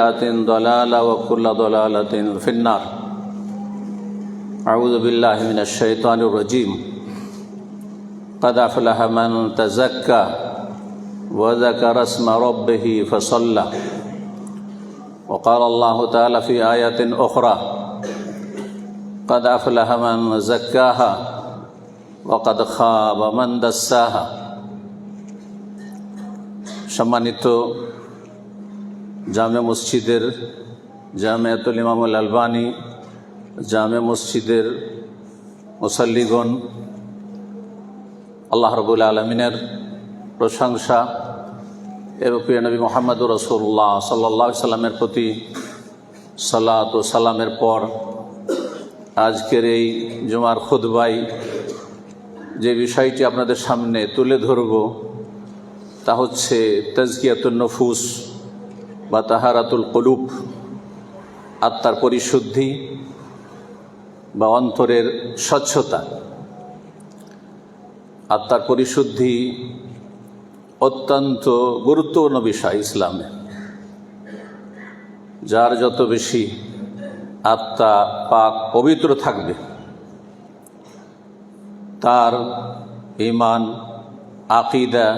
ضلالة وكل ضلالة في النار أعوذ بالله من الشيطان الرجيم قد أفلح من تزكى وذكر اسم ربه فصلى وقال الله تعالى في آية أخرى قد أفلح من زكاها وقد خاب من دساها সম্মানিত জামে মসজিদের জামিয়াতুল ইমামুল আলবানী, জামে মসজিদের মুসাল্লিগণ, আল্লাহ রবুল আলমিনের প্রশংসা। এবং প্রিয় নবী মোহাম্মদ রসুল্লাহ সাল্লাহ সাল্লামের প্রতি সালাত ও সালামের পর আজকের এই জুমার খুদবাই যে বিষয়টি আপনাদের সামনে তুলে ধরব, তা হচ্ছে তাজকিয়াতুল নফুস বা তাহারাতুল কলুপ আত্মার পরিশুদ্ধি বা অন্তরের স্বচ্ছতা। আত্মার পরিশুদ্ধি অত্যন্ত গুরুত্বপূর্ণ বিষয় ইসলামে। যার যত বেশি আত্মা পাক পবিত্র থাকবে, তার ইমান, আকিদা,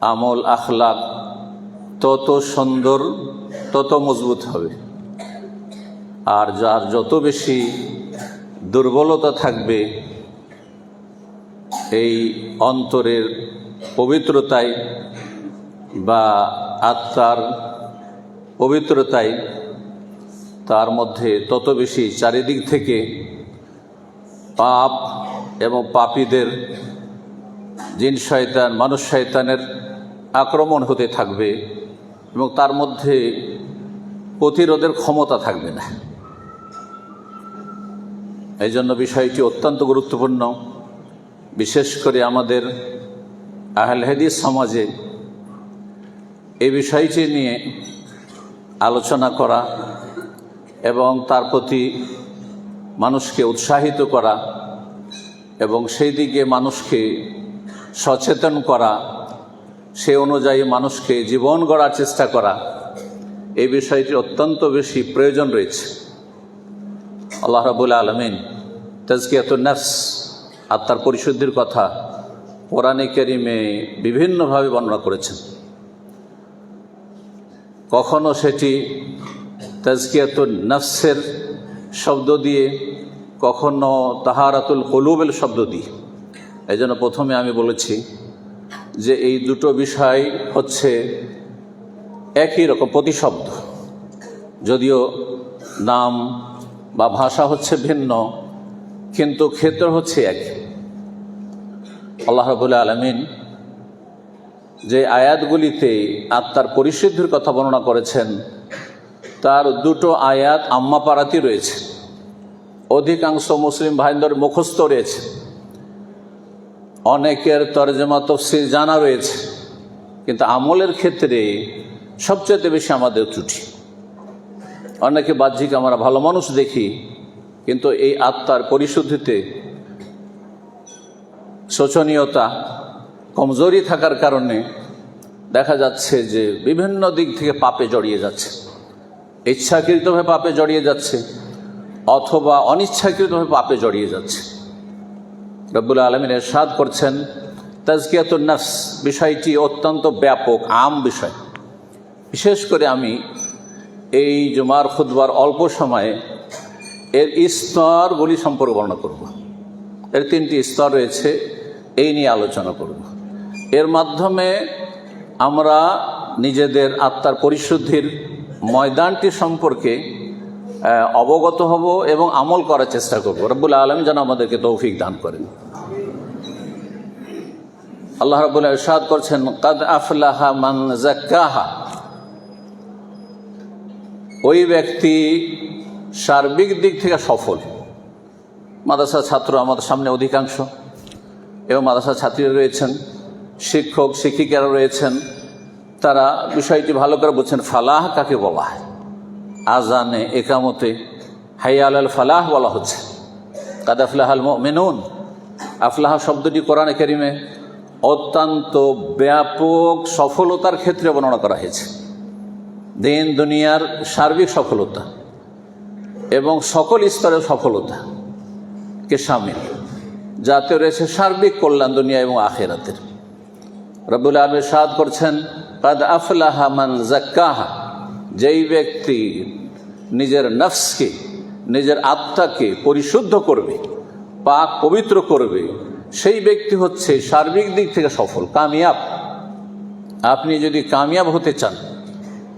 আমল, আখলাক তত সুন্দর, তত মজবুত হবে। আর যার যত বেশি দুর্বলতা থাকবে, এই অন্তরের পবিত্রতায় বা আত্মার পবিত্রতায় তার মধ্যে তত বেশি চারিদিক থেকে পাপ এবং পাপীদের জিন শয়তান, মানুষ শয়তানের আক্রমণ হতে থাকবে। এবং তার মধ্যে প্রতিরোধের ক্ষমতা থাকবে না। এই জন্য বিষয়টি অত্যন্ত গুরুত্বপূর্ণ। বিশেষ করে আমাদের আহল হাদিস সমাজে এই বিষয়টি নিয়ে আলোচনা করা এবং তার প্রতি মানুষকে উৎসাহিত করা এবং সেই দিকে মানুষকে সচেতন করা সে অনুযায়ী মানুষকে জীবন গড়ার চেষ্টা করা। এই বিষয়টি অত্যন্ত বেশি প্রয়োজন রয়েছে। আল্লাহ রাবুল আলমিন নফস আত্মার পরিশুদ্ধির কথা কোরআনে কেরিমে বিভিন্নভাবে বর্ণনা করেছেন। কখনো সেটি তাজকিয়াতুল নফসের শব্দ দিয়ে, কখনো তাহারাতুল কলুবেল শব্দ দিয়ে। এই জন্য প্রথমে আমি বলেছি যে এই দুটো বিষয় হচ্ছে একই রকম প্রতিশব্দ। যদিও নাম বা ভাষা হচ্ছে ভিন্ন, কিন্তু ক্ষেত্র হচ্ছে এক আল্লাহ রবুল্লা আলমিন যে আয়াতগুলিতে আত্মার পরিশুদ্ধির কথা বর্ণনা করেছেন, তার দুটো আয়াত আম্মা পাড়াতি রয়েছে। অধিকাংশ মুসলিম ভাইন্দর মুখস্থ রয়েছে। অনেকের তরজমা তফসির জানা রয়েছে, কিন্তু আমলের ক্ষেত্রে সবচেয়ে বেশি আমাদের ত্রুটি। অনেকে বাহ্যিক, আমরা ভালো মানুষ দেখি, কিন্তু এই আত্মার পরিশুদ্ধিতে শোচনীয়তা, কমজোরি থাকার কারণে দেখা যাচ্ছে যে বিভিন্ন দিক থেকে পাপে জড়িয়ে যাচ্ছে। ইচ্ছাকৃতভাবে পাপে জড়িয়ে যাচ্ছে, অথবা অনিচ্ছাকৃতভাবে পাপে জড়িয়ে যাচ্ছে। রব্বুল আলমিন এরশাদ করছেন তাজকিয়াতুল নফস বিষয়টি অত্যন্ত ব্যাপক, আম বিষয়। বিশেষ করে আমি এই জুমার খুদবার অল্প সময়ে এর স্তরগুলি সম্পর্কে বর্ণনা করব। এর তিনটি স্তর রয়েছে, এই নিয়ে আলোচনা করব। এর মাধ্যমে আমরা নিজেদের আত্মার পরিশুদ্ধির ময়দানটি সম্পর্কে অবগত হব এবং আমল করার চেষ্টা করব। রব্বুল আলম যেন আমাদেরকে তৌফিক দান করেন। আল্লাহ রবুল্লা ইরশাদ করছেন, কাদ আফলাহা মান জাক্কাহা ওই ব্যক্তি সার্বিক দিক থেকে সফল। মাদ্রাসা ছাত্র আমাদের সামনে অধিকাংশ এবং মাদ্রাসা ছাত্রীরা রয়েছেন, শিক্ষক, শিক্ষিকারা রয়েছেন। তারা বিষয়টি ভালো করে বলছেন ফালাহ কাকে বলা হয়। আজানে, একামতে হাইয়াল আল ফালাহ বলা হচ্ছে। কাদ আফলাহ আল মেনুন আফলাহ শব্দটি কোরআনে কেরিমে অত্যন্ত ব্যাপক সফলতার ক্ষেত্রে বর্ণনা করা হয়েছে। দিন, দুনিয়ার সার্বিক সফলতা এবং সকল স্তরের সফলতা কে সামিল, যাতে রয়েছে সার্বিক কল্যাণ দুনিয়া এবং আখেরাতের। রবুল আলম সাদ করছেন, কাদ আফলাহা মান জাক্কাহা যেই ব্যক্তি নিজের নফসকে, নিজের আত্মাকে পরিশুদ্ধ করবে, পাক পবিত্র করবে, সেই ব্যক্তি হচ্ছে সার্বিক দিক থেকে সফল, কামিয়াব। আপনি যদি কামিয়াব হতে চান,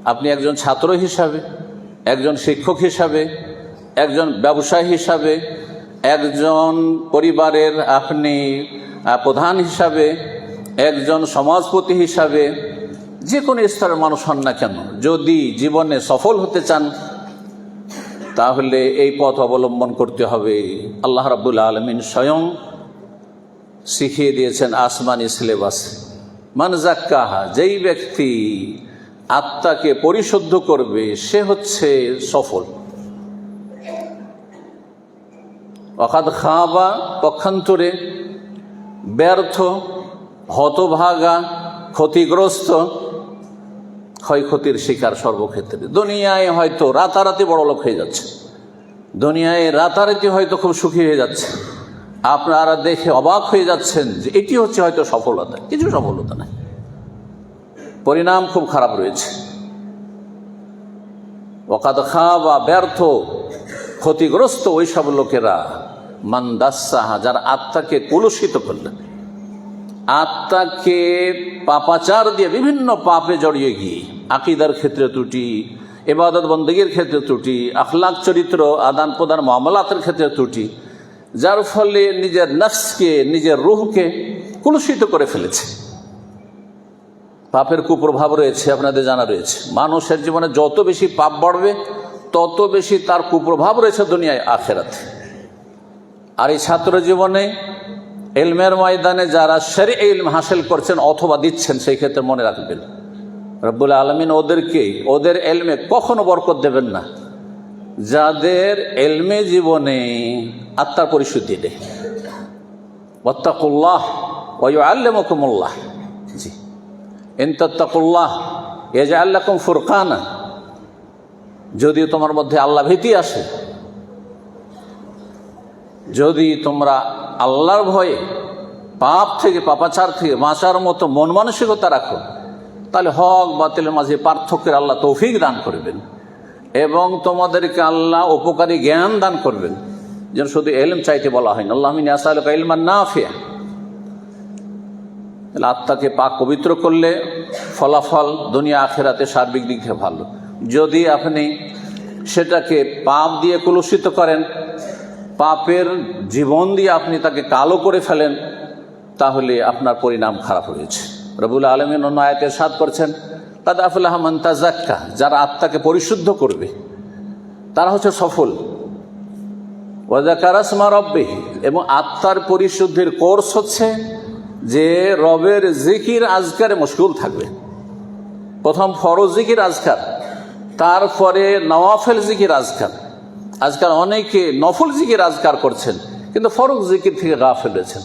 আপনি একজন ছাত্র হিসাবে, একজন শিক্ষক হিসাবে, একজন ব্যবসায়ী হিসাবে, একজন পরিবারের আপনি প্রধান হিসাবে, একজন সমাজপতি হিসাবে যে কোনো স্তরের মানুষ হন না কেন, যদি জীবনে সফল হতে চান, তাহলে এই পথ অবলম্বন করতে হবে। আল্লাহ রাবুল আলমিন স্বয়ং শিখিয়ে দিয়েছেন আসমানি সিলেবাস। মানজাক্কাহা যেই ব্যক্তি আত্মাকে পরিশুদ্ধ করবে, সে হচ্ছে সফল। অকাদ খাওয়া পক্ষান্তরে ব্যর্থ, হতভাগা, ক্ষতিগ্রস্ত ক্ষয়ক্ষতির শিকার সর্বক্ষেত্রে। দুনিয়ায় হয়তো রাতারাতি বড় লোক হয়ে যাচ্ছে। দুনিয়ায় রাতারাতি হয়তো খুব সুখী হয়ে যাচ্ছে। আপনারা দেখে অবাক হয়ে যাচ্ছেন যে এটি হচ্ছে হয়তো সফলতা। কিছু সফলতা নাই। পরিণাম খুব খারাপ রয়েছে। ওকাদ বা ব্যর্থ, ক্ষতিগ্রস্ত ওইসব লোকেরা মান্দাসাহা যারা আত্মাকে কলুষিত করলেন। আত্মাকে পাপাচার দিয়ে বিভিন্ন পাপে জড়িয়ে গিয়ে, আকিদার ক্ষেত্রে ত্রুটি এবাদত বন্দীগীর ক্ষেত্রে ত্রুটি আখলাক চরিত্র, আদান প্রদান মামলাতের ক্ষেত্রে ত্রুটি, যার ফলে নিজের নফসকে, নিজের রুহকে কলুষিত করে ফেলেছে। পাপের কুপ্রভাব রয়েছে, আপনাদের জানা রয়েছে। মানুষের জীবনে যত বেশি পাপ বাড়বে, তত বেশি তার কুপ্রভাব রয়েছে দুনিয়ায়, আখেরাতে। আর এই ছাত্র জীবনে এলমের ময়দানে যারা সেরে ইলম হাসিল করছেন অথবা দিচ্ছেন, সেই ক্ষেত্রে মনে রাখবেন, রব্বুল আলমিন ওদেরকে, ওদের এলমে কখনো বরকত দেবেন না। যাদের এলমে জীবনে আত্মার পরিশুদ্ধি নেই। ওত্তাকুল্লাহ ওয়ু আল্লামকুমুল্লাহ জি। ইনতাত্তাকুল্লাহ এজা আল্লাকুম ফুরকানা। যদিও তোমার মধ্যে আল্লাহ ভীতি আসে যদি তোমরা আল্লাহর ভয়ে পাপ থেকে, পাপাচার থেকে বাঁচার মতো মন মানসিকতা রাখো, তাহলে হক, বাতিলের মাঝে পার্থক্যের আল্লাহ তৌফিক দান করবেন এবং তোমাদেরকে আল্লাহ উপকারী জ্ঞান দান করবেন। যেন শুধু এলম চাইতে বলা হয় না। আল্লাহ ইলমান না ফিয়া আত্মাকে পাক পবিত্র করলে ফলাফল দুনিয়া আখেরাতে সার্বিক দিক থেকে ভালো। যদি আপনি সেটাকে পাপ দিয়ে কলুষিত করেন পাপের জীবন দিয়ে আপনি তাকে কালো করে ফেলেন, তাহলে আপনার পরিণাম খারাপ হয়েছে। রবুল আলমিন অন্য আয়তের সাদ করছেন তাদ আফুল্লাহ মন্তাজাক্কা যারা আত্মাকে পরিশুদ্ধ করবে, তারা হচ্ছে সফল। ওয়াজাকারাসমা রব্বে এবং আত্মার পরিশুদ্ধির কোর্স হচ্ছে যে রবের জিকির আজকারে মুশকুল থাকবে। প্রথম ফরজ জিকির আজকার, তারপরে নওয়াফেল জিকির আজকার আজকাল অনেকে নফল জিকির আজকার করছেন, কিন্তু ফরজ জিকির থেকে গা ফেলেছেন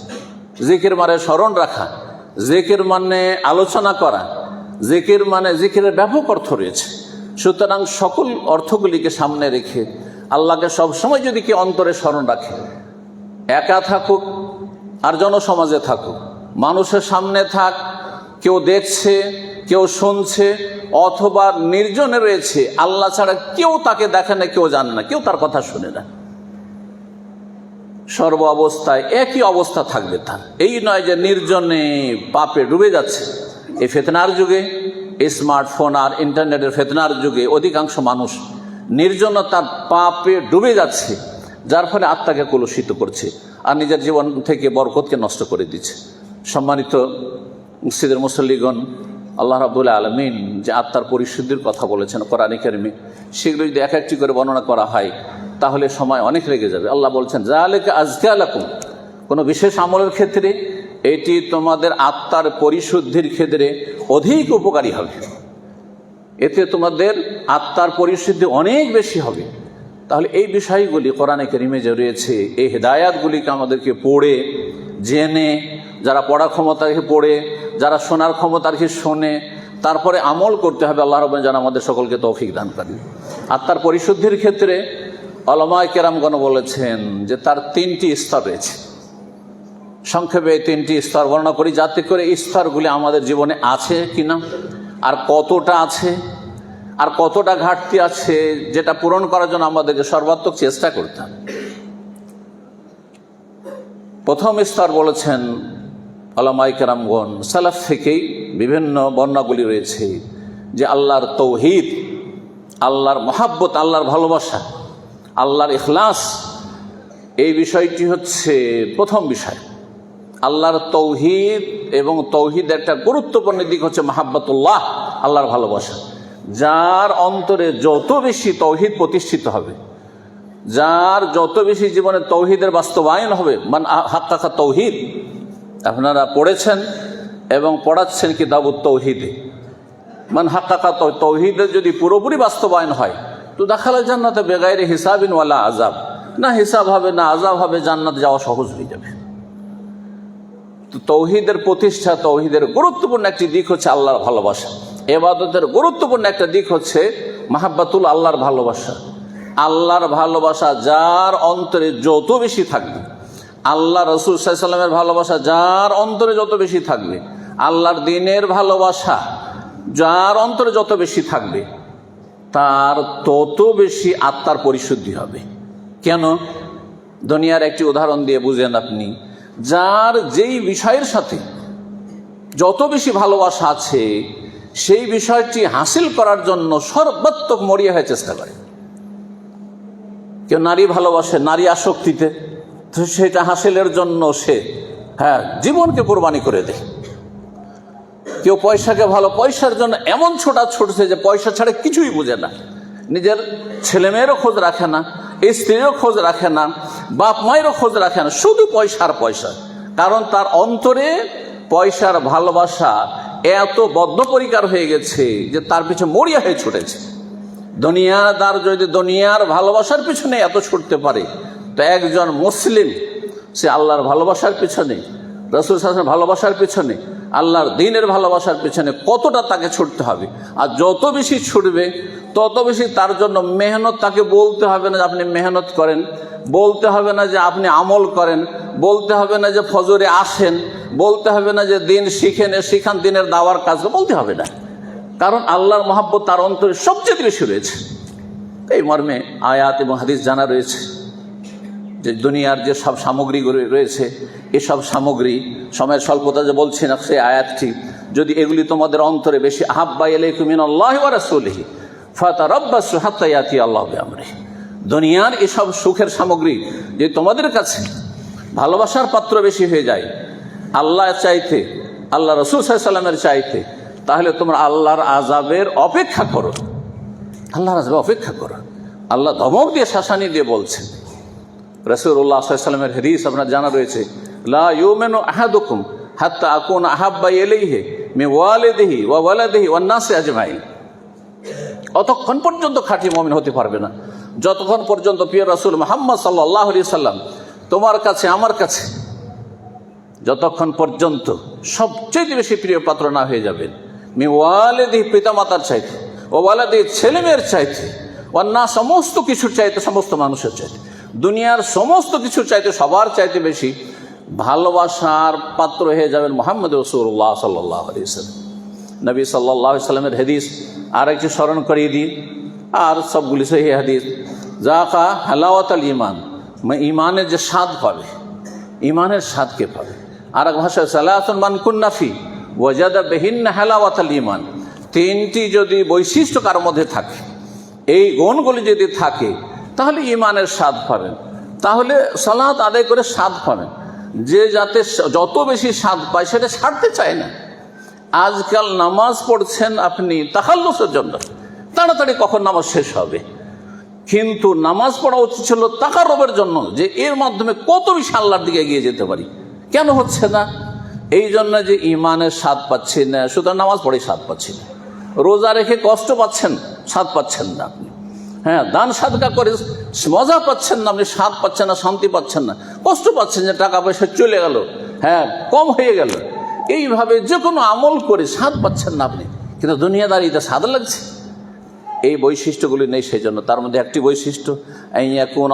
জিকির মানে স্মরণ রাখা, জিকির মানে আলোচনা করা, জিকির মানে জিকিরের ব্যাপক অর্থ রয়েছে। সুতরাং সকল অর্থগুলিকে সামনে রেখে আল্লাহকে সবসময় যদি কেউ অন্তরে স্মরণ রাখে, একা থাকুক আর জনসমাজে থাকুক, মানুষের সামনে থাক, কেউ দেখছে, কেউ শুনছে অথবা নির্জনে রয়েছে, আল্লাহ ছাড়া কেউ তাকে দেখে না, কেউ জানে না, কেউ তার কথা শুনে না। সর্ব অবস্থায় একই অবস্থা থাকবে তার। এই নয় যে নির্জনে পাপে ডুবে যাচ্ছে। এই ফেতনার যুগে স্মার্টফোন আর ইন্টারনেটের ফেতনার যুগে অধিকাংশ মানুষ নির্জনতার পাপে ডুবে যাচ্ছে, যার ফলে আত্মাকে কলুষিত করছে আর নিজের জীবন থেকে বরকতকে নষ্ট করে দিচ্ছে। সম্মানিত মুসিদের মুসল্লিগণ আল্লাহ রাবুল আলমিন যে আত্মার পরিশুদ্ধির কথা বলেছেন কোরআন কারিমে, সেগুলো যদি এক একটি করে বর্ণনা করা হয়, তাহলে সময় অনেক লেগে যাবে। আল্লাহ বলছেন যা আলেকে আজকে আলাকুম কোনো বিশেষ আমলের ক্ষেত্রে এটি তোমাদের আত্মার পরিশুদ্ধির ক্ষেত্রে অধিক উপকারী হবে। এতে তোমাদের আত্মার পরিশুদ্ধি অনেক বেশি হবে। তাহলে এই বিষয়গুলি কোরআনে কেরিমে যে রয়েছে, এই হেদায়াতগুলিকে আমাদেরকে পড়ে, জেনে, যারা পড়া ক্ষমতাকে পড়ে যারা শোনার ক্ষমতা রেখে শোনে, তারপরে আমল করতে হবে, আল্লাহ রবেন যেন আমাদের সকলকে তৌফিক দান করেন। আর তার পরিশুদ্ধির ক্ষেত্রে অলমায় কেরামগণ বলেছেন যে তার তিনটি স্তর রয়েছে। সংক্ষেপে এই তিনটি স্তর বর্ণনা করি, যাতে করে স্তরগুলি আমাদের জীবনে আছে কিনা, আর কতটা আছে, আর কতটা ঘাটতি আছে, যেটা পূরণ করার জন্য আমাদেরকে সর্বাত্মক চেষ্টা করতে হবে। প্রথম স্তর বলেছেন আলামাই কেরামগণ, সালাফ থেকেই বিভিন্ন বর্ণাগুলি রয়েছে যে আল্লাহর তৌহিদ, আল্লাহর মহাব্বত, আল্লাহর ভালোবাসা, আল্লাহর ইখলাস, এই বিষয়টি হচ্ছে প্রথম বিষয়। আল্লাহর তৌহিদ এবং তৌহিদের একটা গুরুত্বপূর্ণ দিক হচ্ছে মাহাব্বতুল্লাহ, আল্লাহর ভালোবাসা। যার অন্তরে যত বেশি তৌহিদ প্রতিষ্ঠিত হবে, যার যত বেশি জীবনে তৌহিদের বাস্তবায়ন হবে, মান হাক্কাকা তৌহিদ আপনারা পড়েছেন এবং পড়াচ্ছেন কি দাবুত তৌহিদে। মান হাক্কাকা তৌহিদের যদি পুরোপুরি বাস্তবায়ন হয়, তো দেখালে জান্নাতে বেগাইরে হিসাবিন ওয়ালা আজাব না হিসাব হবে, না আজাব হবে, জান্নাত যাওয়া সহজ হয়ে যাবে। তো তৌহিদের প্রতিষ্ঠা, তৌহিদের গুরুত্বপূর্ণ একটি দিক হচ্ছে আল্লাহর ভালোবাসা। এবাদতের গুরুত্বপূর্ণ একটা দিক হচ্ছে মাহাব্বাতুল আল্লাহর ভালোবাসা। আল্লাহর ভালোবাসা যার অন্তরে যত বেশি থাকবে আল্লাহ রসুল সাল্লামের ভালোবাসা যার অন্তরে যত বেশি থাকবে, আল্লাহর দিনের ভালোবাসা যার অন্তরে যত বেশি থাকবে, তার তত বেশি আত্মার পরিশুদ্ধি হবে। কেন? দুনিয়ার একটি উদাহরণ দিয়ে বুঝেন আপনি, যার যেই বিষয়ের সাথে যত বেশি ভালোবাসা আছে, সেই বিষয়টি হাসিল করার জন্য সর্বাত্মক মরিয়া হয়ে চেষ্টা করে। কেউ নারী ভালোবাসে, নারী আসক্তিতে। তো সেটা হাসিলের জন্য সে হ্যাঁ জীবনকে কোরবানি করে দেয়। কেউ পয়সাকে ভালো, পয়সার জন্য এমন ছোটা ছুটছে যে পয়সা ছাড়া কিছুই বুঝে না। নিজের ছেলেমেয়েরও খোঁজ রাখে না, স্ত্রীরও খোঁজ রাখে না বাপ মায়েরও খোঁজ রাখে না, শুধু পয়সার পয়সা। কারণ তার অন্তরে পয়সার ভালোবাসা এত বদ্ধপরিকার হয়ে গেছে যে তার পিছনে মরিয়া হয়ে ছুটেছে। দুনিয়াদার যদি দুনিয়ার ভালোবাসার পিছনে এত ছুটতে পারে একজন মুসলিম, সে আল্লাহর ভালোবাসার পিছনে, রসুল শাসনের ভালোবাসার পিছনে, আল্লাহর দিনের ভালোবাসার পিছনে কতটা তাকে ছুটতে হবে? আর যত বেশি ছুটবে, তত বেশি তার জন্য মেহনত তাকে বলতে হবে না যে আপনি মেহনত করেন, বলতে হবে না যে আপনি আমল করেন, বলতে হবে না যে ফজরে আসেন, বলতে হবে না যে দিন শিখেন, শিখান দিনের দাওয়ার কাজ, বলতে হবে না। কারণ আল্লাহর মহাব্বত তার অন্তরে সবচেয়ে বেশি রয়েছে। এই মর্মে আয়াত এবং হাদিস জানা রয়েছে। যে দুনিয়ার যে সব সামগ্রী রয়েছে, এসব সামগ্রী সময়ের স্বল্পতা যে বলছি না, সেই আয়াতটি, যদি এগুলি তোমাদের অন্তরে বেশি আহাব্বা এলে কুমিন আল্লাহ দুনিয়ার এসব সুখের সামগ্রী যে তোমাদের কাছে ভালোবাসার পাত্র বেশি হয়ে যায় আল্লাহ চাইতে, আল্লাহ রসুল সাল্লামের চাইতে, তাহলে তোমরা আল্লাহর আজাবের অপেক্ষা করো। আল্লাহর আজাবের অপেক্ষা করো। আল্লাহ ধমক দিয়ে শাসানি দিয়ে বলছেন রসুল্লাহ সাল্লামের হরিস আপনার জানা রয়েছে। লা ইউমেন আহাদুকুম হাত্তা আকুন আহাব্বা এলেইহে মে ওয়ালে দেহি ওয়া ওয়ালা দেহি ওয়ান্নাসে আজমাই অতক্ষণ পর্যন্ত খাঁটি মমিন হতে পারবে না। যতক্ষণ পর্যন্ত প্রিয় রসুল মোহাম্মদ সাল্লাহ সাল্লাম তোমার কাছে, আমার কাছে, যতক্ষণ পর্যন্ত সবচেয়ে বেশি প্রিয় পাত্র না হয়ে যাবেন মি ওয়ালেদি পিতামাতার চাইতে, ও ওয়ালেদি ছেলে মেয়ের চাইতে অন্যা সমস্ত কিছুর চাইতে, সমস্ত মানুষের চাইতে। দুনিয়ার সমস্ত কিছুর চাইতে, সবার চাইতে বেশি ভালোবাসার পাত্র হয়ে যাবেন মোহাম্মদ রসুল্লাহ সাল্লাহ নবী সাল্লাহ সাল্লামের হাদিস আর একটি স্মরণ করিয়ে দিই। আর সবগুলি সেই হাদিস। জাকা হালাওয়াত আল ইমান ইমানের যে স্বাদ পাবে ইমানের স্বাদকে পাবে। আর এক ভাষায় সালাহন মান কুন্নাফি ওয়াজাদা বেহিন হালাওয়াত আল ইমান তিনটি যদি বৈশিষ্ট্য কার মধ্যে থাকে, এই গুণগুলি যদি থাকে তাহলে ইমানের স্বাদ পাবেন। তাহলে সালাত আদায় করে স্বাদ পাবেন। যে যাতে যত বেশি স্বাদ পায়, সেটা ছাড়তে চায় না। আজকাল নামাজ পড়ছেন আপনি তাকাল্লুসের জন্য। তাড়াতাড়ি কখন নামাজ শেষ হবে? কিন্তু নামাজ পড়া উচিত ছিল তাকারবের জন্য, যে এর মাধ্যমে কত বেশি আল্লাহর দিকে এগিয়ে যেতে পারি। কেন হচ্ছে না? এই জন্য যে ইমানের স্বাদ পাচ্ছি না, সুতরাং নামাজ পড়ে স্বাদ পাচ্ছি না। রোজা রেখে কষ্ট পাচ্ছেন, স্বাদ পাচ্ছেন না আপনি। হ্যাঁ দান সাদকা করে মজা পাচ্ছেন না আপনি, স্বাদ পাচ্ছেন না, শান্তি পাচ্ছেন না। কষ্ট পাচ্ছেন যে টাকা পয়সা চলে গেল হ্যাঁ কম হয়ে গেল। এইভাবে যে কোনো আমল করে স্বাদ পাচ্ছেন না আপনি। কিন্তু দুনিয়াদারিতে স্বাদ লাগছে। এই বৈশিষ্ট্যগুলি নেই সেই জন্য তার মধ্যে একটি বৈশিষ্ট্য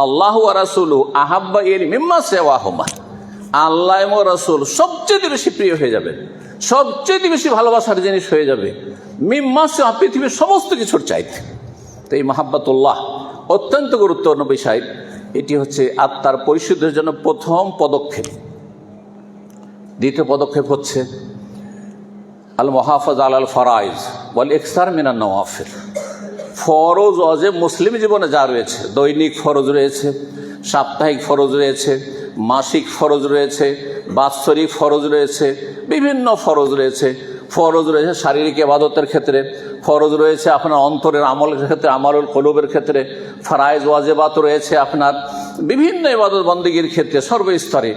আল্লাহ রাসুলু আহাব্বা এর মিম্মা সেওয়াহমা। আল্লাহ রাসুল সবচেয়ে বেশি প্রিয় হয়ে যাবে, সবচেয়ে বেশি ভালোবাসার জিনিস হয়ে যাবে। মিম্মা সেওয়া, পৃথিবীর সমস্ত কিছুর চাইতে। তো এই মাহাব্বাতুল্লাহ অত্যন্ত গুরুত্বপূর্ণ বিষয়। এটি হচ্ছে আত্মার পরিশুদ্ধের জন্য প্রথম পদক্ষেপ। দ্বিতীয় পদক্ষেপ হচ্ছে আল মহাফজ আল আল ফরাইজ বল ইকসার মিনান নওয়াফিল। ফরজ অজে মুসলিম জীবনে যা রয়েছে, দৈনিক ফরজ রয়েছে, সাপ্তাহিক ফরজ রয়েছে, মাসিক ফরজ রয়েছে, বাৎসরিক ফরজ রয়েছে, বিভিন্ন ফরজ রয়েছে। ফরজ রয়েছে শারীরিক এবাদতের ক্ষেত্রে, ফরজ রয়েছে আপনার অন্তরের আমলের ক্ষেত্রে আমলুল কলুবের ক্ষেত্রে, ফারাইজ, ওয়াজেবাত রয়েছে আপনার বিভিন্ন এবাদত বন্দীগীর ক্ষেত্রে, সর্বস্তরে।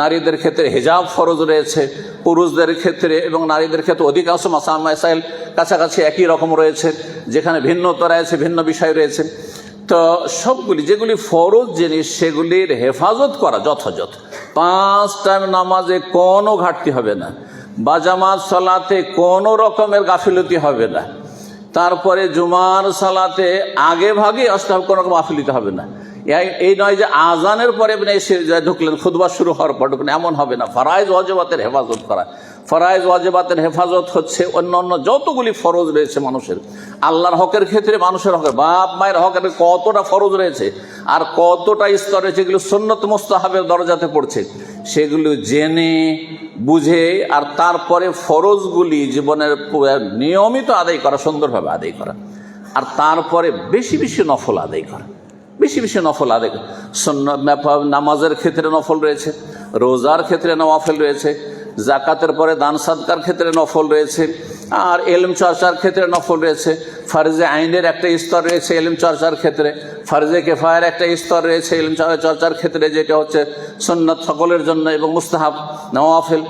নারীদের ক্ষেত্রে হেজাব ফরজ রয়েছে, পুরুষদের ক্ষেত্রে এবং নারীদের ক্ষেত্রে অধিকাংশ মাসাম মাসাইল কাছাকাছি একই রকম রয়েছে, যেখানে ভিন্নতা রয়েছে, ভিন্ন বিষয় রয়েছে। তো সবগুলি, যেগুলি ফরজ জিনিস, সেগুলির হেফাজত করা যথাযথ। পাঁচ টাইম নামাজে কোনো ঘাটতি হবে না। বাজামাত সালাতে কোনো রকমের গাফিলতি হবে না। তারপরে জুমার সালাতে আগে ভাগে অস্তাব কোনো রকম গাফিলতি হবে না। এই- নয় যে আজানের পরে এসে ঢুকলেন খুদবা শুরু হওয়ার পর ঢুকলেন, এমন হবে না। ফারাইজ অজবাতের হেফাজত করা। ফরাইজ ওয়াজেবাতের হেফাজত হচ্ছে অন্য অন্য যতগুলি ফরজ রয়েছে মানুষের। আল্লাহর হকের ক্ষেত্রে মানুষের হকের। বাপ মায়ের হকের কতটা ফরজ রয়েছে আর কতটা স্তরে রয়েছে এগুলো সন্ন্যত মোস্তাহাবের দরজাতে পড়ছে, সেগুলো জেনে, বুঝে আর তারপরে ফরজগুলি জীবনের নিয়মিত আদায় করা, সুন্দরভাবে আদায় করা। আর তারপরে বেশি বেশি নফল আদায় করা। বেশি বেশি নফল আদায় করা। নামাজের ক্ষেত্রে নফল রয়েছে, রোজার ক্ষেত্রে নফল রয়েছে জাকাতের পরে দান সাদকার ক্ষেত্রে নফল রয়েছে, আর এলম চর্চার ক্ষেত্রে নফল রয়েছে। ফার্জে আইনের একটা স্তর রয়েছে এলম চর্চার ক্ষেত্রে, ফার্জে কেফায়ের একটা স্তর রয়েছে এলম চর্চার ক্ষেত্রে, যেটা হচ্ছে সন্ন্যত সকলের জন্য এবং মুস্তাহাব, নওয়াফেল।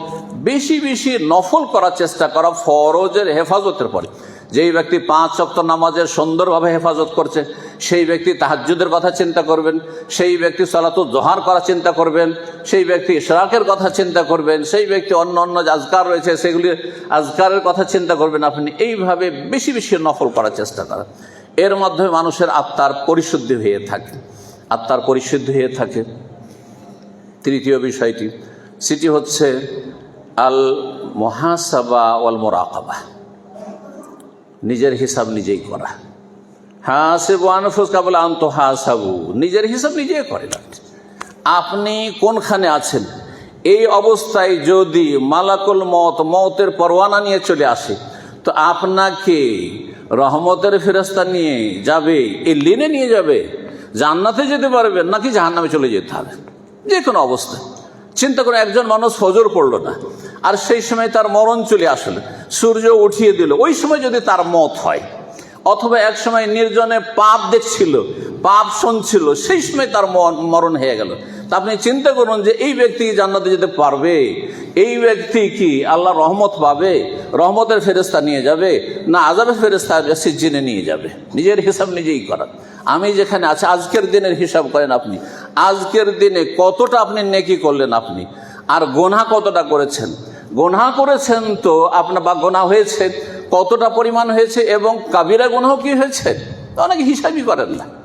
বেশি বেশি নফল করার চেষ্টা করা ফরজের হেফাজতের পরে। যেই ব্যক্তি পাঁচ শক্ত নামাজের সুন্দরভাবে হেফাজত করছে, সেই ব্যক্তি তাহাজ্জুদের কথা চিন্তা করবেন, সেই ব্যক্তি সলাতু জোহার করা চিন্তা করবেন, সেই ব্যক্তি ইশরাকের কথা চিন্তা করবেন, সেই ব্যক্তি অন্য অন্য যে আজকার রয়েছে, সেগুলি আজকারের কথা চিন্তা করবেন, আপনি এইভাবে বেশি বেশি নফল করার চেষ্টা করেন। এর মাধ্যমে মানুষের আত্মার পরিশুদ্ধি হয়ে থাকে। আত্মার পরিশুদ্ধি হয়ে থাকে। তৃতীয় বিষয়টি, সেটি হচ্ছে আল মহাসাবা ওয়াল মোরাকাবা নিজের হিসাব নিজেই করা। হাসেবু আনফুস কাবল আন্ত হাসাবু। নিজের হিসাব নিজেই করেন আপনি। আপনি কোনখানে আছেন? এই অবস্থায় যদি মালাকুল মত মতের পরোয়ানা নিয়ে চলে আসে, তো আপনাকে রহমতের ফেরস্তা নিয়ে যাবে এই লিনে নিয়ে যাবে। জান্নাতে যেতে পারবেন নাকি জাহান্নামে চলে যেতে হবে? যে কোনো অবস্থা চিন্তা করে একজন মানুষ ফজর পড়ল না। আর সেই সময় তার মরণ চলে আসলো। সূর্য উঠিয়ে দিল। ওই সময় যদি তার মত হয়, অথবা এক সময় নির্জনে পাপ দেখছিল, পাপ শুনছিল, সেই সময় তার মরণ হয়ে গেল। আপনি চিন্তা করুন যে এই ব্যক্তি জান্নাতে যেতে পারবে। এই ব্যক্তি কি আল্লাহ রহমত পাবে? রহমতের ফেরেস্তা নিয়ে যাবে? না আজাবের ফেরেস্তা সিজিনে নিয়ে যাবে। নিজের হিসাব নিজেই করান আমি যেখানে আছি, আজকের দিনের হিসাব করেন আপনি। আজকের দিনে কতটা আপনি নেকি করলেন আপনি? আর গোনা কতটা করেছেন? গোনা করেছেন তো আপনার বা গোনা হয়েছে, কতটা পরিমাণ হয়েছে এবং কাবিরা গোনাও কি হয়েছে? অনেকে হিসাবই করেন না।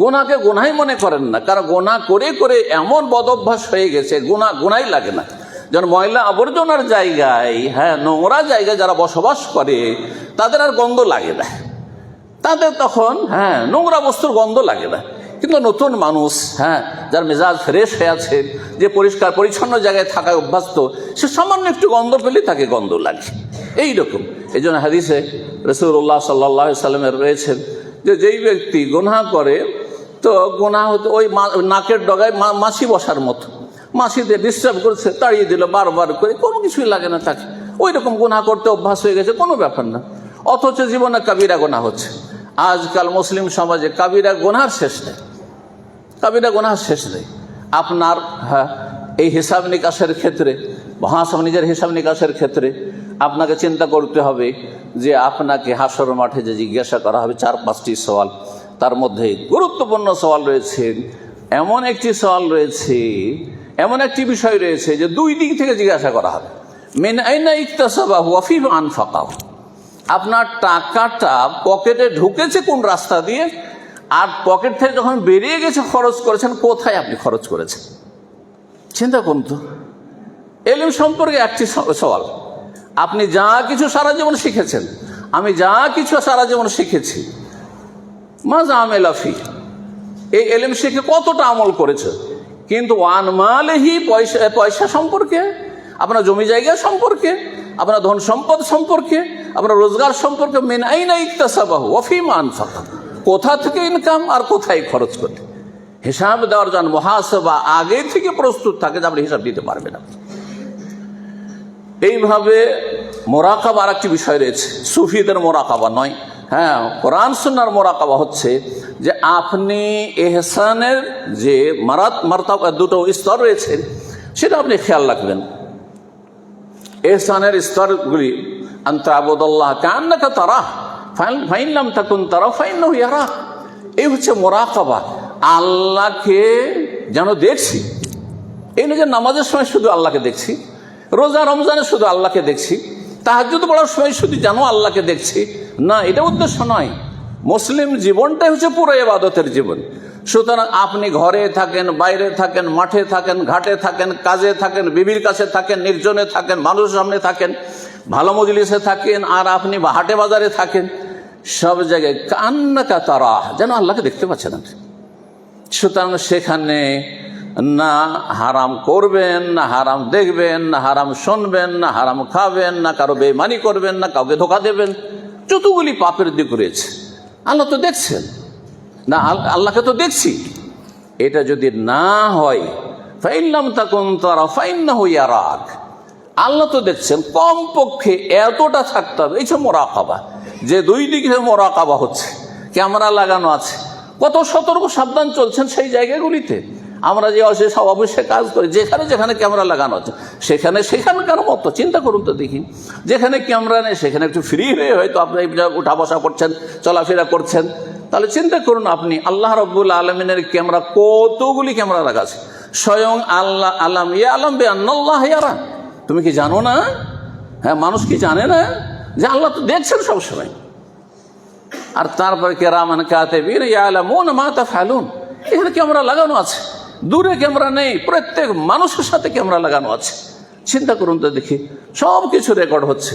গোনাকে গোনাই মনে করেন না, কারণ গোনা করে করে এমন বদভ্যাস হয়ে গেছে, গোনা গোনাই লাগে না। যেমন ময়লা আবর্জনার জায়গায় হ্যাঁ নোংরা জায়গায় যারা বসবাস করে, তাদের আর গন্ধ লাগে না। তাদের তখন হ্যাঁ নোংরা বস্তুর গন্ধ লাগে না। কিন্তু নতুন মানুষ হ্যাঁ যার মেজাজ ফ্রেশ হয়ে আছে, যে পরিষ্কার পরিচ্ছন্ন জায়গায় থাকায় অভ্যস্ত, সে সামান্য একটু গন্ধ পেলে তাকে গন্ধ লাগে। এইরকম। এই জন্য হাদিসে রসুল্লাহ সাল্লাহ সাল্লামের রয়েছেন যে, যেই ব্যক্তি গোনা করে তো গোনা হতো ওই নাকের ডগায় মা- মাছি বসার মতো। মাছিতে ডিস্টার্ব করছে, তাড়িয়ে দিল বারবার করে, কোনো কিছুই লাগে না তাকে। ওই রকম গুনাহ করতে অভ্যাস হয়ে গেছে, কোনো ব্যাপার না। অথচ জীবনে কাবিরা গোনা হচ্ছে। আজকাল মুসলিম সমাজে কাবিরা গোনার শেষ নেই। কাবিরা গোনার শেষ নেই। আপনার হ্যাঁ এই হিসাব নিকাশের ক্ষেত্রে মহাসব নিজের হিসাব নিকাশের ক্ষেত্রে আপনাকে চিন্তা করতে হবে যে আপনাকে হাসর মাঠে যে জিজ্ঞাসা করা হবে চার পাঁচটি সওয়াল। তার মধ্যে গুরুত্বপূর্ণ সওয়াল রয়েছে, এমন একটি সওয়াল রয়েছে, এমন একটি বিষয় রয়েছে যে দুই দিক থেকে জিজ্ঞাসা করা হবে। মেন আইনা ইকতাসাবা ওয়াফিফ আনফাকাও আপনার টাকাটা পকেটে ঢুকেছে কোন রাস্তা দিয়ে? আর পকেট থেকে যখন বেরিয়ে গেছে, খরচ করেছেন, কোথায় আপনি খরচ করেছেন? চিন্তা করুন তো। এলিম সম্পর্কে একটি সওয়াল। আপনি যা কিছু সারা জীবন শিখেছেন, আমি যা কিছু সারা জীবন শিখেছি মাজা আমেলাফি এই এলিম শিখে কতটা আমল করেছে? কিন্তু ওয়ান মালেহি পয়সা পয়সা সম্পর্কে, আপনার জমি জায়গা সম্পর্কে, আপনার ধন সম্পদ সম্পর্কে, আপনার রোজগার সম্পর্কে মেন আইনা ইকতাসাবাহু ওফিমা আনফাকা কোথা থেকে ইনকাম আর কোথায় খরচ করতে হিসাব দেওয়ার জন্য মহাসভা আগে থেকে প্রস্তুত থাকে যে আপনি হিসাব দিতে পারবেন না। এইভাবে মোরাকাবা আর একটি বিষয় রয়েছে। সুফিদের মোরাকাবা নয়। হ্যাঁ কোরআন সুন্নার মোরাকাবা হচ্ছে যে আপনি এহসানের যে মারাত, মার্তাবা দুটো স্তর রয়েছে, সেটা আপনি খেয়াল রাখবেন। এহসানের স্তরগুলি আন্তাবুদল্লাহ কান্নাকা তারা ফাইনলাম থাকুন তারা ফাইন ইয়ারা। এই হচ্ছে মোরাকাবা, আল্লাহকে যেন দেখছি। এই যে নামাজের সময় শুধু আল্লাহকে দেখছি, রোজা রমজানে শুধু আল্লাহকে দেখছি। তাহাজুদ পড়ার সময় শুধু জানো আল্লাহকে দেখছি। না, এটা উদ্দেশ্য নয়। মুসলিম জীবনটাই হচ্ছে পুরো এবাদতের জীবন। সুতরাং আপনি ঘরে থাকেন, বাইরে থাকেন, মাঠে থাকেন, ঘাটে থাকেন, কাজে থাকেন, বিবির কাছে থাকেন, নির্জনে থাকেন মানুষ সামনে থাকেন, ভালো মজলিসে থাকেন, আর আপনি হাটে বাজারে থাকেন, সব জায়গায় কান্নাকা তারা যেন আল্লাহকে দেখতে পাচ্ছেন আপনি। সুতরাং সেখানে না হারাম করবেন, না হারাম দেখবেন, না হারাম শুনবেন, না হারাম খাবেন, না কারও বেমানি করবেন, না কাউকে ধোকা দেবেন। যতগুলি পাপের দিক রয়েছে। আল্লাহ তো দেখছেন। না, আল- আল্লাহকে তো দেখছি। এটা যদি না হয় তখন তারা ফাইন্না হইয়া রাখ আল্লাহ তো দেখছেন, কমপক্ষে এতটা থাকতে হবে। এই যে মোরাকাবা, যে দুই দিকে মোরাকাবা হচ্ছে, ক্যামেরা লাগানো আছে, কত সতর্ক সাবধান চলছেন সেই জায়গাগুলিতে। আমরা যে সব অবশ্যই কাজ করি, যেখানে যেখানে ক্যামেরা লাগানো আছে, সেখানে সেখানকার মতো চিন্তা করুন তো দেখি। যেখানে ক্যামেরা নেই, সেখানে একটু ফ্রি হয়ে হয়তো আপনি উঠা বসা করছেন, চলাফেরা করছেন। তাহলে চিন্তা করুন আপনি, আল্লাহ রব্বুল আলমিনের ক্যামেরা কতগুলি ক্যামেরা লাগা আছে স্বয়ং আল্লাহ আলম, ইয়া আলম বে আল্লাহ ইয়ারা। তুমি কি জানো না? হ্যাঁ মানুষ কি জানে না? যে আল্লাহ তো দেখছেন সবসময়। আর তারপরে কেরামান কাতে বীর ইয়ালামুন মাতা ফেলুন এখানে ক্যামেরা লাগানো আছে। দূরে ক্যামেরা নেই, প্রত্যেক মানুষের সাথে ক্যামেরা লাগানো আছে। চিন্তা করুন তো দেখি সব কিছু রেকর্ড হচ্ছে।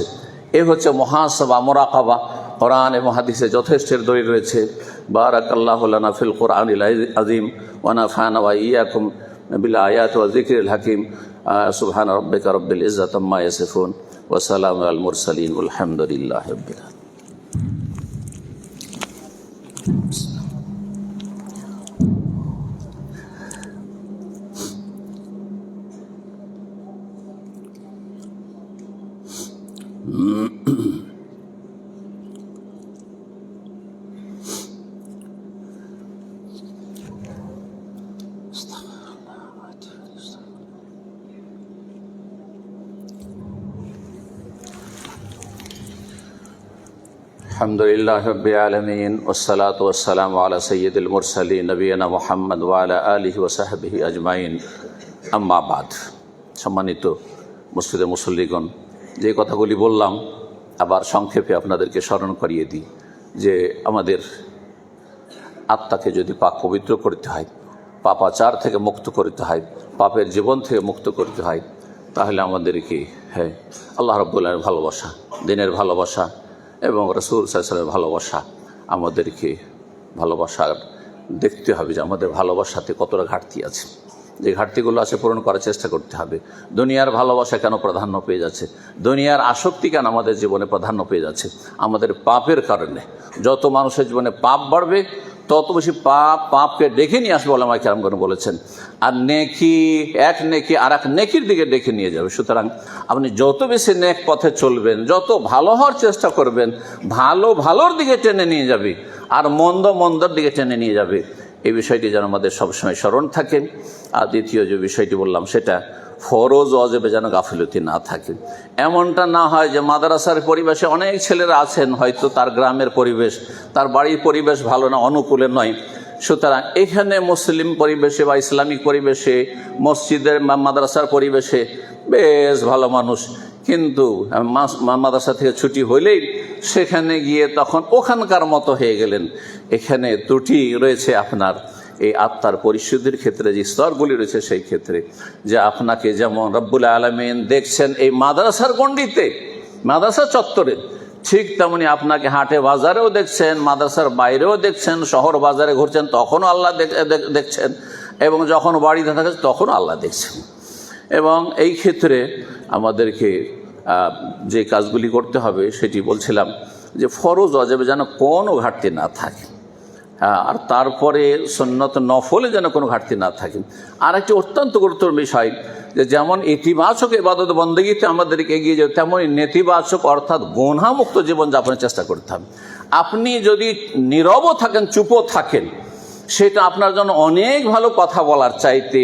এ হচ্ছে মহাসভা, মোরাকাবা। কোরআন এবং হাদিসে যথেষ্টের দই রয়েছে। বারাকাল্লাহ লানা ফিল কোরআন আজিম ওয়ানা ফান ওয়া ইয়াকুম বিল আয়াত ওয়া যিকরিল হাকিম। সুবহান রাব্বিকা রব্বিল ইজ্জাতি ইয়াসিফুন। ওয়া সালাম আল মুরসালিন। আলহামদুলিল্লাহি রাব্বিল আলামিন। الحمد لله رب العالمين والصلاة والسلام على سيد المرسلين نبينا محمد وعلى آله وصحبه أجمعين أما بعد সম্মানিত মসজিদে মুসল্লিগণ যে কথাগুলি বললাম, আবার সংক্ষেপে আপনাদেরকে স্মরণ করিয়ে দিই যে আমাদের আত্মাকে যদি পাক পবিত্র করতে হয়, পাপাচার থেকে মুক্ত করতে হয়, পাপের জীবন থেকে মুক্ত করতে হয়, তাহলে আমাদেরকে হ্যাঁ আল্লাহ রব্বুল্লাহের ভালোবাসা, দিনের ভালোবাসা এবং রসুল সাল্লামের ভালোবাসা আমাদেরকে ভালোবাসার, দেখতে হবে যে আমাদের ভালোবাসাতে কতটা ঘাটতি আছে। যে ঘাটতিগুলো আছে পূরণ করার চেষ্টা করতে হবে। দুনিয়ার ভালোবাসা কেন প্রাধান্য পেয়ে যাচ্ছে? দুনিয়ার আসক্তি কেন আমাদের জীবনে প্রাধান্য পেয়ে যাচ্ছে? আমাদের পাপের কারণে। যত মানুষের জীবনে পাপ বাড়বে, তত বেশি পাপ পাপকে ডেকে নিয়ে আসবে বলে আমার কেরামগণ বলেছেন। আর নেকি, এক নেকি আর এক নেকির দিকে ডেকে নিয়ে যাবে। সুতরাং আপনি যত বেশি নেক পথে চলবেন, যত ভালো হওয়ার চেষ্টা করবেন, ভালো ভালোর দিকে টেনে নিয়ে যাবে। আর মন্দ মন্দর দিকে টেনে নিয়ে যাবে। এই বিষয়টি যেন আমাদের সবসময় স্মরণ থাকে। আর দ্বিতীয় যে বিষয়টি বললাম, সেটা ফরজ অজেবে যেন গাফিলতি না থাকে। এমনটা না হয় যে মাদ্রাসার পরিবেশে অনেক ছেলেরা আছেন, হয়তো তার গ্রামের পরিবেশ, তার বাড়ির পরিবেশ ভালো না, অনুকূলে নয়। সুতরাং এখানে মুসলিম পরিবেশে বা ইসলামিক পরিবেশে, মসজিদের মাদ্রাসার পরিবেশে বেশ ভালো মানুষ কিন্তু মাদ্রাসা থেকে ছুটি হইলেই সেখানে গিয়ে তখন ওখানকার মতো হয়ে গেলেন। এখানে ত্রুটি রয়েছে আপনার। এই আত্মার পরিশুদ্ধির ক্ষেত্রে যে স্তরগুলি রয়েছে সেই ক্ষেত্রে। যে আপনাকে যেমন রব্বুল আলমিন দেখছেন এই মাদ্রাসার গণ্ডিতে, মাদ্রাসা চত্বরে, ঠিক তেমনি আপনাকে হাটে বাজারেও দেখছেন, মাদ্রাসার বাইরেও দেখছেন, শহর বাজারে ঘুরছেন, তখনও আল্লাহ দেখ- দেখ- দেখছেন এবং যখন বাড়িতে থাকে তখনও আল্লাহ দেখছেন। এবং এই ক্ষেত্রে আমাদেরকে যে কাজগুলি করতে হবে সেটি বলছিলাম যে ফরজ অজেবে যেন কোনো ঘাটতি না থাকে। আর তারপরে সন্ন্যত নফলে যেন কোনো ঘাটতি না থাকে। আর একটি অত্যন্ত গুরুত্বপূর্ণ বিষয় যে যেমন ইতিবাচক এবাদত বন্দগীতে আমাদেরকে এগিয়ে যাবে তেমনই নেতিবাচক অর্থাৎ গোনামুক্ত জীবনযাপনের চেষ্টা করতে হবে। আপনি যদি নীরবও থাকেন, চুপও থাকেন সেটা আপনার জন্য অনেক ভালো কথা বলার চাইতে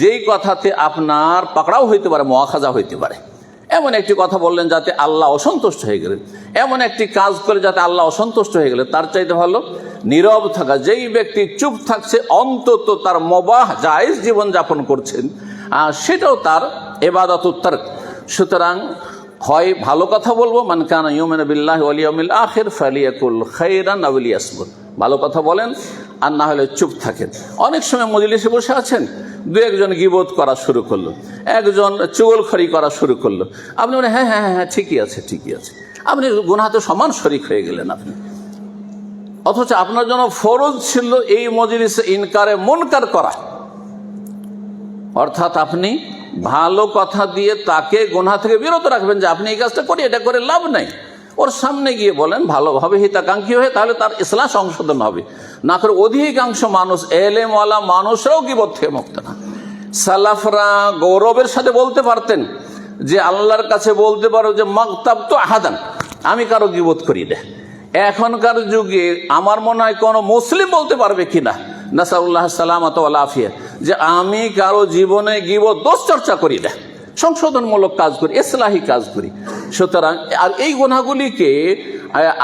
যেই কথাতে আপনার পাকড়াও হইতে পারে মহাখাজা হইতে পারে। এমন একটি কথা বললেন যাতে আল্লাহ অসন্তুষ্ট হয়ে গেলেন। এমন একটি কাজ করে যাতে আল্লাহ অসন্তুষ্ট হয়ে গেলেন, তার চাইতে ভালো নীরব থাকা। যেই ব্যক্তি চুপ থাকছে, অন্তত তার মবাহ, জায়েজ জীবনযাপন করছেন সেটাও তার এবাদত উত্তর সুতরাং হয় ভালো কথা বলব, মান কানা ইউমিন বিল্লাহ ওয়ালিয়ামিল আখির, ফালিয়াকুল খাইরান আউলি আসবুন ভালো কথা বলেন, আর না হলে চুপ থাকেন। অনেক সময় মজলিসে বসে আছেন, দু একজন গিবোধ করা শুরু করল, একজন চুগলখড়ি করা শুরু করল। আপনি হ্যাঁ হ্যাঁ হ্যাঁ হ্যাঁ ঠিকই আছে ঠিকই আছে। আপনি গুনাহাতে সমান শরিক হয়ে গেলেন আপনি। অথচ আপনার জন্য ফরজ ছিল এই মজলিসে ইনকারে মনকার করা। অর্থাৎ আপনি ভালো কথা দিয়ে তাকে গোনা থেকে বিরত রাখবেন যে, আপনি এই কাজটা করি, এটা করে লাভ নাই। ওর সামনে গিয়ে বলেন, ভালোভাবে হিতাকাঙ্ক্ষী হয়ে তাহলে তার ইসলাম সংশোধন হবে। না করে অধিকাংশ মানুষ, এলেমওয়ালা মানুষরাও গিবত থেকে মুক্ত না। সালাফরা গৌরবের সাথে বলতে পারতেন যে, আল্লাহর কাছে বলতে পারো যে মকতাব তো আহাদান, আমি কারও গিবোধ করি না। এখনকার যুগে আমার মনে হয় কোনো মুসলিম বলতে পারবে কিনা নাসাউল্লাহ সালামত আফিয়া। যে, আমি কারও জীবনে গিব দোষ চর্চা করি না। সংশোধনমূলক কাজ করি, ইসলাহি কাজ করি। সুতরাং, আর এই গুণাগুলিকে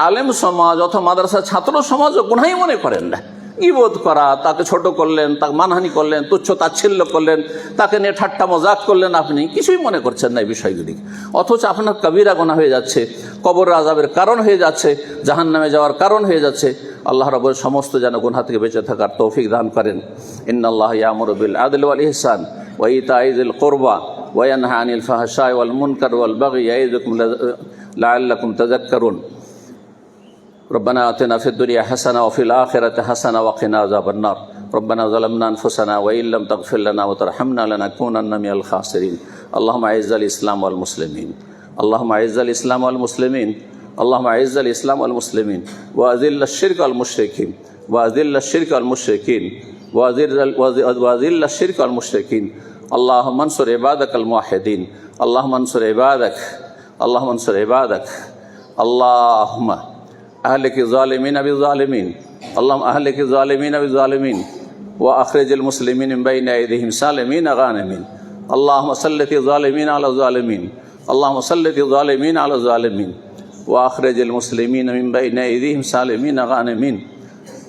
আলেম সমাজ অথবা মাদ্রাসা ছাত্র সমাজও গুনাই মনে করেন না। গিবোধ করা, তাকে ছোট করলেন, তাকে মানহানি করলেন, তুচ্ছ তাচ্ছিল্য করলেন, তাকে নিয়ে ঠাট্টা মজাক করলেন আপনি, কিছুই মনে করছেন না এই বিষয়গুলি। অথচ আপনার কবিরা গোনা হয়ে যাচ্ছে কবর আজাবের কারণ হয়ে যাচ্ছে জাহান নামে যাওয়ার কারণ হয়ে যাচ্ছে। আল্লাহ রবের সমস্ত যেন গুনহা থেকে বেঁচে থাকার তৌফিক দান করেন। ইন্নআল্লাহ ইয়ামর আদিল ওয়াল ইহসান ওয়াইতাইজুল কোরবা। وينهى عن الفحشاء والمنكر والبغي يعظكم لعلكم تذكرون. ربنا آتنا في الدنيا حسنة وفي الآخرة حسنة وقنا عذاب النار. ربنا ظلمنا أنفسنا وإن لم تغفر لنا وترحمنا لنكونن من الخاسرين. اللهم أعز الإسلام والمسلمين. اللهم أعز الإسلام والمسلمين. اللهم أعز الإسلام والمسلمين. وأذل الشرك والمشركين. وأذل الشرك والمشركين. وأذل الشرك والمشركين. اللهم انصر عبادك الموحدين. اللهم انصر عبادك. اللهم انصر عبادك. اللهم أهلك الظالمين بالظالمين. اللهم أهلك الظالمين بالظالمين. وأخرج المسلمين من بين أيديهم سالمين غانمين. اللهم سلط الظالمين على الظالمين. اللهم سلط الظالمين على الظالمين. وأخرج المسلمين من بين أيديهم سالمين غانمين.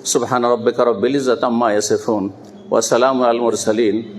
سبحان ربك رب العزة عما يصفون. وسلام على المرسلين.